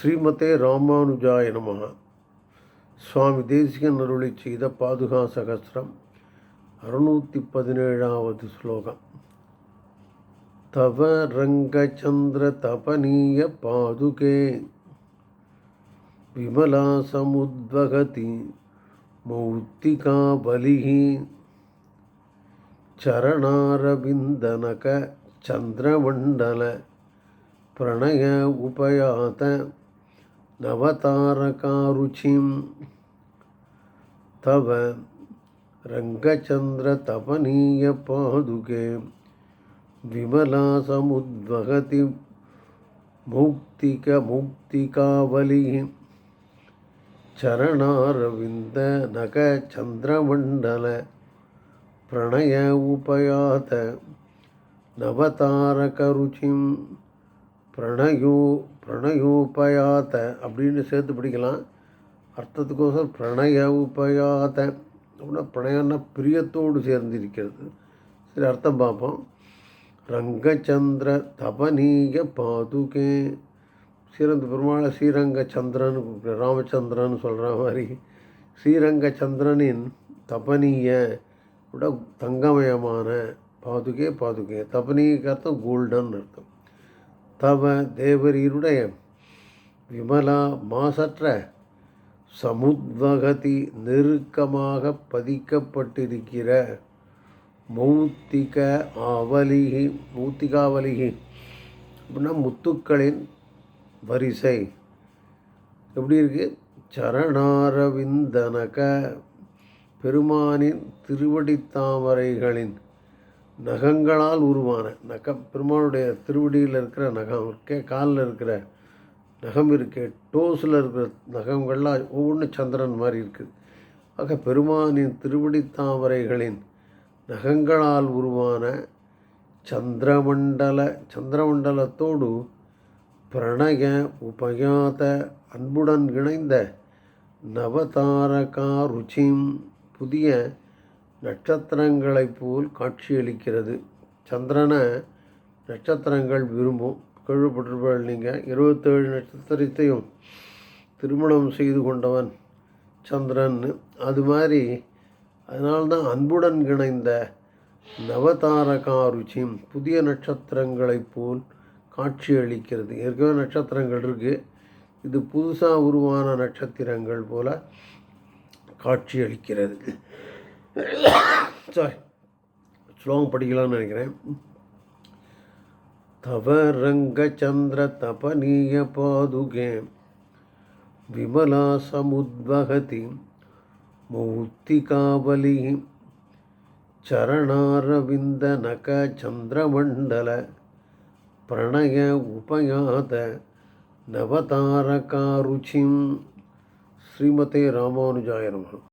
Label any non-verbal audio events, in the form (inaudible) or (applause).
ஸ்ரீமதே ராமானுஜாய நமः சுவாமி தேசிகன் அருளி செய்த பாதுகா சகசிரம் அறுநூற்றி பதினேழாவது ஸ்லோகம் தவ ரங்கச்சந்திர தபனீய பாதுகே விமலா சமுத்வகதி மௌத்திகா பலிஹி चरणारविन्दनक चन्द्रमण्डल प्रणय उपयात नवतारकारुचिं तव रङ्गचन्द्रतपनीयपादुके विमलासमुद्वहति मौक्तिकमुक्तिकावलिः चरणारविन्दनखचन्द्रमण्डल प्रणय उपयात नवतारकरुचिं பிரணயூ பிரணயூபயாத்த அப்படின்னு சேர்த்து பிடிக்கலாம். அர்த்தத்துக்கோசரம் பிரணய உபயாத்த அப்படின்னா பிரணயம்னா பிரியத்தோடு சேர்ந்திருக்கிறது. சரி அர்த்தம் பார்ப்போம். ரங்கச்சந்திர தபனீக பாதுகே. ஸ்ரீரங்க பெருமாளை ஸ்ரீரங்கச்சந்திரன் ராமச்சந்திரன் சொல்கிற மாதிரி. ஸ்ரீரங்கச்சந்திரனின் தபனீய விட தங்கமயமான பாதுகே பாதுகே. தபனீக்கு அர்த்தம் கோல்டன் அர்த்தம். தவ தேவரீருடைய விமலா மாசற்ற சமுத்வகதி நெருக்கமாக பதிக்கப்பட்டிருக்கிற மௌத்திக அவலிகி மூத்திகாவலிகி அப்படின்னா முத்துக்களின் வரிசை. எப்படி இருக்கு? சரணாரவிந்தனக பெருமானின் திருவடித்தாமரைகளின் நகங்களால் உருவான நகம். பெருமானுடைய திருவடியில் இருக்கிற நகம் இருக்கே காலில் இருக்கிற நகம் இருக்கே டோஸில் இருக்கிற நகங்கள்லாம் ஒவ்வொன்றும் சந்திரன் மாதிரி இருக்குது ஆக பெருமானின் திருவடித்தாமரைகளின் நகங்களால் உருவான சந்திரமண்டல சந்திரமண்டலத்தோடு பிரணய உபயாத அன்புடன் இணைந்த நவதாரகா ருச்சியும் புதிய நட்சத்திரங்களைப் போல் காட்சியளிக்கிறது. சந்திரனை நட்சத்திரங்கள் விரும்பும். கேள்விப்பட்டிருப்பாள் நீங்கள் இருபத்தேழு நட்சத்திரத்தையும் திருமணம் செய்து கொண்டவன் சந்திரன் அது மாதிரி அதனால்தான் அன்புடன் இணைந்த நவதாரகா ருச்சியும் புதிய நட்சத்திரங்களைப் போல் காட்சியளிக்கிறது. ஏற்கனவே நட்சத்திரங்கள் இருக்குது இது புதுசாக உருவான நட்சத்திரங்கள் போல காட்சியளிக்கிறது. (coughs) சாரி ஸ்லோகம் படிக்கலாம்னு நினைக்கிறேன். தவ ரங்கச்சந்திர தபனீய பாதுகே விமலா சமுத்வகதி மௌத்திகாவலி சரணாரவிந்த நக சந்திரமண்டல பிரணய உபயாத நவதாரகாருச்சிம். ஸ்ரீமதே ராமானுஜாய நமः.